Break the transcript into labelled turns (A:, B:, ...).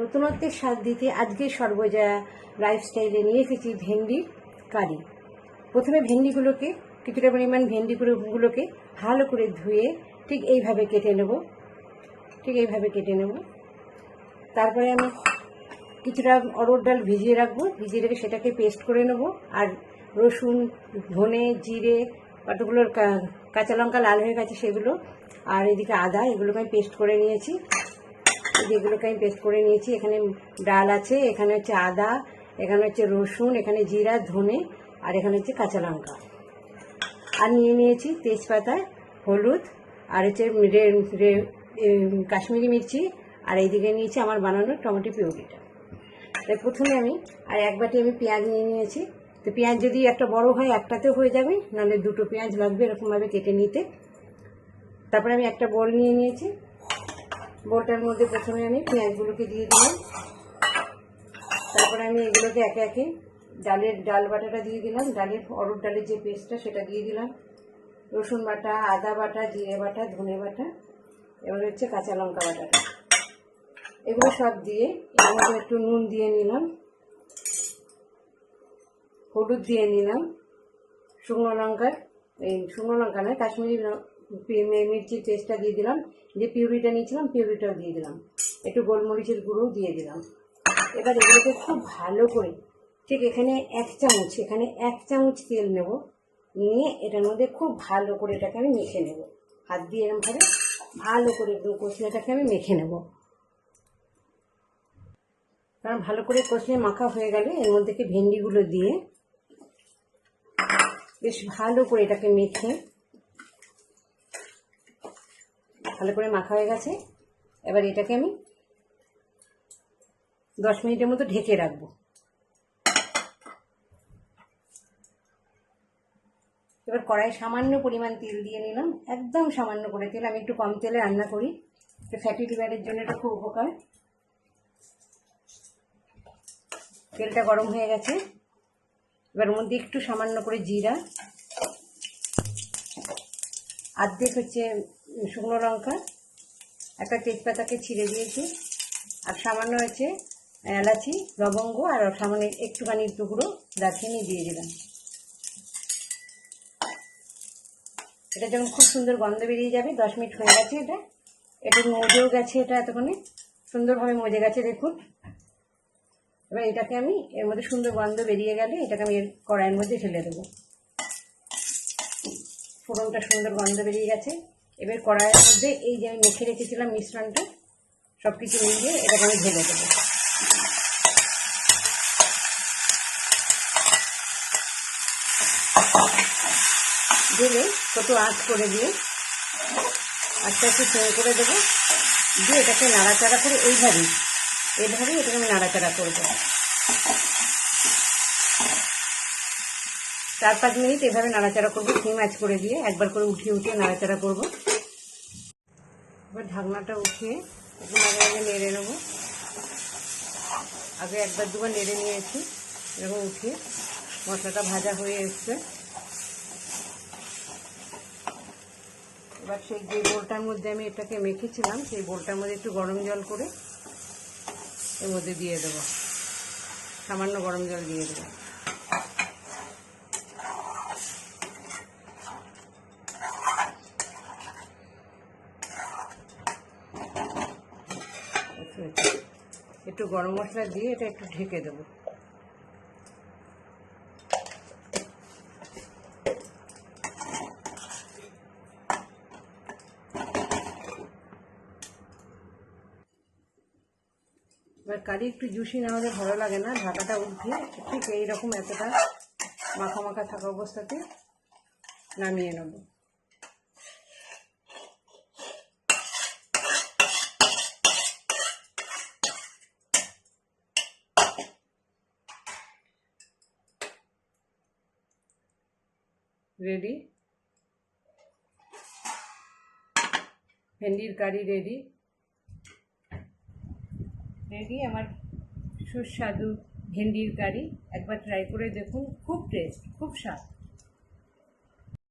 A: নতুনত্বের স্বাদ দিতে আজকে সর্বজয়া লাইফস্টাইলে নিয়ে এসেছি ভেন্ডির কারি। প্রথমে ভেন্ডিগুলোকে, কিছুটা পরিমাণ ভেন্ডিগুলোকে ভালো করে ধুয়ে ঠিক এইভাবে কেটে নেব। ঠিক এইভাবে কেটে নেব। তারপরে আমি কিছুটা অরড় ডাল ভিজিয়ে রাখব। ভিজিয়ে রেখে সেটাকে পেস্ট করে নেব। আর রসুন, ধনে, জিরে কতগুলোর কাঁচা লঙ্কা লাল হয়ে গেছে সেগুলো, আর এদিকে আদা, এগুলোকে আমি পেস্ট করে নিয়েছি। এগুলোকে আমি পেস্ট করে নিয়েছি, এখানে ডাল আছে, এখানে হচ্ছে আদা, এখানে হচ্ছে রসুন, এখানে জিরা, ধনে, আর এখানে হচ্ছে কাঁচা লঙ্কা। আর নিয়ে নিয়েছি তেজপাতা, হলুদ, আর হচ্ছে কাশ্মীরি মির্চি, আর এইদিকে নিয়েছি আমার বানানো টমেটো পিউরিটা। তাই প্রথমে আমি, আর এক বাটি আমি পেঁয়াজ নিয়ে নিয়েছি। তো পেঁয়াজ যদি একটা বড় হয়, একটাতেও হয়ে যাবে, নাহলে দুটো পেঁয়াজ লাগবে এরকমভাবে কেটে নিতে। তারপরে আমি একটা বোল নিয়ে নিয়েছি। বোলটার মধ্যে প্রথমে আমি পেঁয়াজগুলোকে দিয়ে দিলাম। তারপরে আমি এগুলোকে একে একে ডালের, ডাল বাটাটা দিয়ে দিলাম। ডালের অরড় ডালের যে পেস্টটা সেটা দিয়ে দিলাম। রসুন বাটা, আদা বাটা, জিরে বাটা, ধনে বাটা এবার হচ্ছে কাঁচা লঙ্কা বাটাটা। এগুলো সব দিয়ে এর মধ্যে একটু নুন দিয়ে নিলাম। হলুদ দিয়ে নিলাম। শুকনো লঙ্কার, এই শুকনো লঙ্কা নয়, কাশ্মীরি মির্চির পেস্টটা দিয়ে দিলাম। যে পিউরিটা নিয়েছিলাম, পিউরিটাও দিয়ে দিলাম। একটু গোলমরিচের গুঁড়োও দিয়ে দিলাম। এবার এগুলোকে খুব ভালো করে ঠিক এখানে এক চামচ, এখানে এক চামচ তেল নেব। নিয়ে এটার মধ্যে খুব ভালো করে এটাকে আমি মেখে নেব। হাত দিয়ে এরমভাবে ভালো করে একদম কচলাটাকে আমি মেখে নেব। কারণ ভালো করে কষলে মাখা হয়ে গেলে এর মধ্যে ভেন্ডিগুলো দিয়ে বেশ ভালো করে এটাকে মেখে ভালো করে মাখা হয়ে গেছে। এবার এটাকে আমি দশ মিনিটের মতো ঢেকে রাখব। এবার কড়াইয়ে সামান্য পরিমাণ তেল দিয়ে নিলাম। একদম সামান্য করে তেল, আমি একটু কম তেলে রান্না করি। ফ্যাটি লিভারের জন্য এটা খুব উপকার। তেলটা গরম হয়ে গেছে। এবার মধ্যে একটু সামান্য করে জিরা। আর্ধেক হচ্ছে শুকনো লঙ্কা, একটা তেজপাতাকে ছিঁড়ে দিয়েছি, আর সামান্য হচ্ছে এলাচি, লবঙ্গ, আর সামান্য একটুখানি টুকরো দারচিনি দিয়ে দিলাম। এটা যখন খুব সুন্দর গন্ধ বেরিয়ে যাবে, দশ মিনিট হয়ে গেছে এটা এটা মজেও গেছে এটা এতক্ষণে, সুন্দরভাবে মজে গেছে দেখুন। এবার এটাকে আমি এর মধ্যে সুন্দর গন্ধ বেরিয়ে গেলে এটাকে আমি এর কড়াইয়ের মধ্যে ঢেলে দেবো। ফোড়নটা সুন্দর গন্ধ বেরিয়ে গেছে। এবার কড়াইয়ের মধ্যে এই যে আমি মেখে রেখেছিলাম মিশ্রণটা সব কিছু মিলিয়ে এটাকে আমি ঢেলে দেবো। ঢেলে ছোটো আঁচ করে দিয়ে আস্তে আস্তে ফ্রাই করে দেবো। দিয়ে এটাকে নাড়াচাড়া করে এইভাবেই এইভাবেই এটাকে আমি নাড়াচাড়া করব। চার পাঁচ মিনিট এভাবে নাড়াচাড়া করব, সিম আঁচ করে দিয়ে একবার করে উঠিয়ে উঠিয়ে নাড়াচাড়া করব। এবার ঢাকনাটা উঠিয়ে একটু মাঝে মাঝে নেড়ে নেব। আগে একবার দুবার নেড়ে নিয়েছি, এরকম উঠিয়ে মশলাটা ভাজা হয়ে এসছে। এবার সেই যে বোলটার মধ্যে আমি এটাকে মেখেছিলাম, সেই বোলটার মধ্যে একটু গরম জল করে এর মধ্যে দিয়ে দেবো। সামান্য গরম জল দিয়ে দেবো। একটু গরম মশলা দিয়ে এটা একটু ঢেকে দেবো। এবার কারি একটু জুসি না হলে ভালো লাগে না, ঢাকাটা উঠিয়ে ঠিক এইরকম এতটা মাখা মাখা থাকা অবস্থাতে নামিয়ে নেব। রেডি ভেন্ডির কারি রেডি রেডি আমার সুস্বাদু ভেন্ডির কারি। একবার ট্রাই করে দেখুন। খুব টেস্ট খুব স্বাদ।